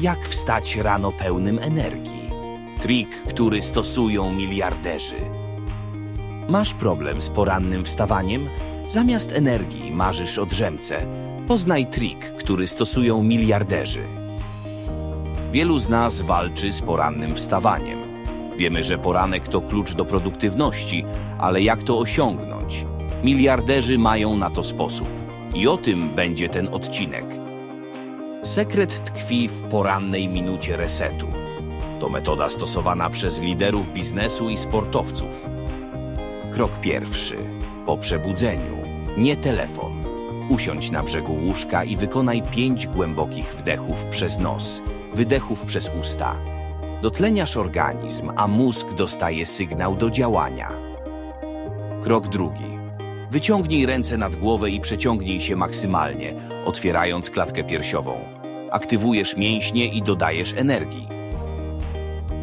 Jak wstać rano pełnym energii? Trik, który stosują miliarderzy. Masz problem z porannym wstawaniem? Zamiast energii marzysz o drzemce. Poznaj trik, który stosują miliarderzy. Wielu z nas walczy z porannym wstawaniem. Wiemy, że poranek to klucz do produktywności, ale jak to osiągnąć? Miliarderzy mają na to sposób. I o tym będzie ten odcinek. Sekret tkwi w porannej minucie resetu. To metoda stosowana przez liderów biznesu i sportowców. Krok pierwszy. Po przebudzeniu. Nie telefon. Usiądź na brzegu łóżka i wykonaj pięć głębokich wdechów przez nos, wydechów przez usta. Dotleniasz organizm, a mózg dostaje sygnał do działania. Krok drugi. Wyciągnij ręce nad głowę i przeciągnij się maksymalnie, otwierając klatkę piersiową. Aktywujesz mięśnie i dodajesz energii.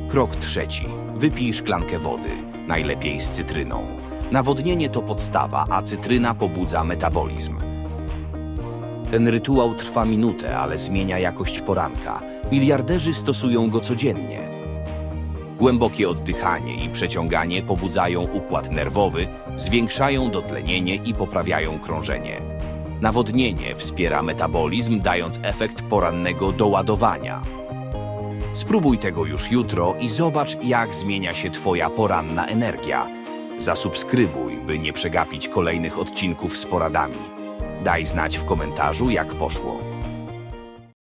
Krok trzeci. Wypij szklankę wody, najlepiej z cytryną. Nawodnienie to podstawa, a cytryna pobudza metabolizm. Ten rytuał trwa minutę, ale zmienia jakość poranka. Miliarderzy stosują go codziennie. Głębokie oddychanie i przeciąganie pobudzają układ nerwowy, zwiększają dotlenienie i poprawiają krążenie. Nawodnienie wspiera metabolizm, dając efekt porannego doładowania. Spróbuj tego już jutro i zobacz, jak zmienia się Twoja poranna energia. Zasubskrybuj, by nie przegapić kolejnych odcinków z poradami. Daj znać w komentarzu, jak poszło.